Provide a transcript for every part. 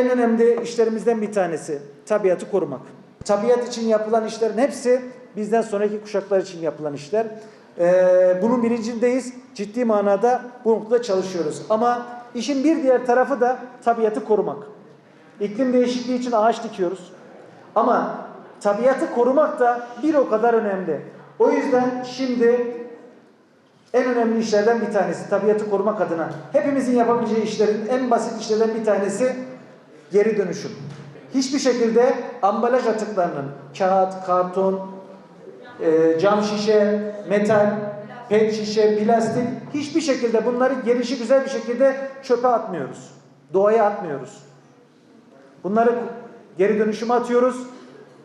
en önemli işlerimizden bir tanesi tabiatı korumak. Tabiat için yapılan işlerin hepsi bizden sonraki kuşaklar için yapılan işler. Ee, bunun bilincindeyiz. Ciddi manada bu noktada çalışıyoruz. Ama işin bir diğer tarafı da tabiatı korumak. İklim değişikliği için ağaç dikiyoruz. Ama tabiatı korumak da bir o kadar önemli. O yüzden şimdi en önemli işlerden bir tanesi tabiatı korumak adına. Hepimizin yapabileceği işlerin en basit işlerden bir tanesi geri dönüşüm. Hiçbir şekilde ambalaj atıklarının kağıt, karton, e, cam şişe, metal, pet şişe, plastik hiçbir şekilde bunları gelişi güzel bir şekilde çöpe atmıyoruz. Doğaya atmıyoruz. Bunları geri dönüşüme atıyoruz.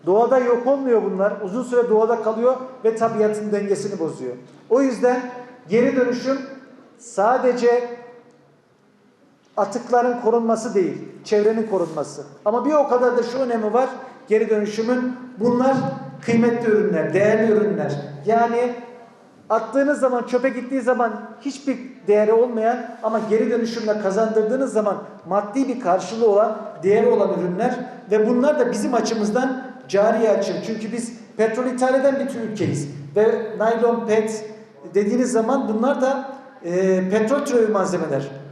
Doğada yok olmuyor bunlar. Uzun süre doğada kalıyor ve tabiatın dengesini bozuyor. O yüzden geri dönüşüm sadece atıkların korunması değil, çevrenin korunması. Ama bir o kadar da şu önemi var. Geri dönüşümün bunlar kıymetli ürünler, değerli ürünler. Yani attığınız zaman çöpe gittiği zaman hiçbir değeri olmayan ama geri dönüşümle kazandırdığınız zaman maddi bir karşılığı olan, değeri olan ürünler ve bunlar da bizim açımızdan cari açı. Çünkü biz petrol ithal eden bir ülkeyiz ve naylon, pet dediğiniz zaman bunlar da e, petrol türevi malzemeler.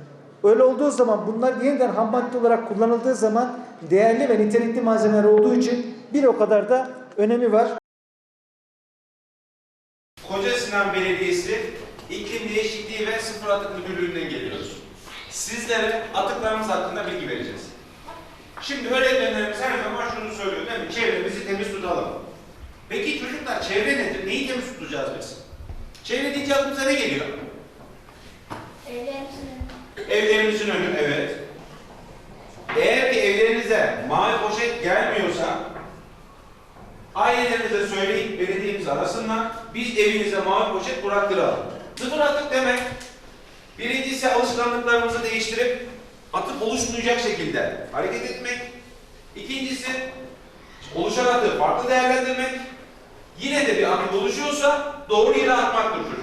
Öyle olduğu zaman bunlar yeniden ham madde olarak kullanıldığı zaman değerli ve nitelikli malzemeler olduğu için bir o kadar da önemi var. Koca Sinan Belediyesi İklim Değişikliği ve Sıfır Atık Müdürlüğü'nden geliyoruz. Sizlere atıklarımız hakkında bilgi vereceğiz. Şimdi öğretmenlerimiz her zaman şunu söylüyor değil mi? Çevremizi temiz tutalım. Peki çocuklar çevre nedir? Neyi temiz tutacağız biz? Çevre deyince aklımıza ne geliyor? Evlerimizin Evlerimizin önü, evet. Eğer ki evlerinize mavi poşet gelmiyorsa ailelerinize söyleyip belediyemiz arasınlar. Biz evinize mavi poşet bıraktıralım. Sıfır atık demek. Birincisi alışkanlıklarımızı değiştirip atık oluşmayacak şekilde hareket etmek. İkincisi oluşan atığı farklı değerlendirmek. Yine de bir atık oluşuyorsa doğru yere atmaktır çocuklar.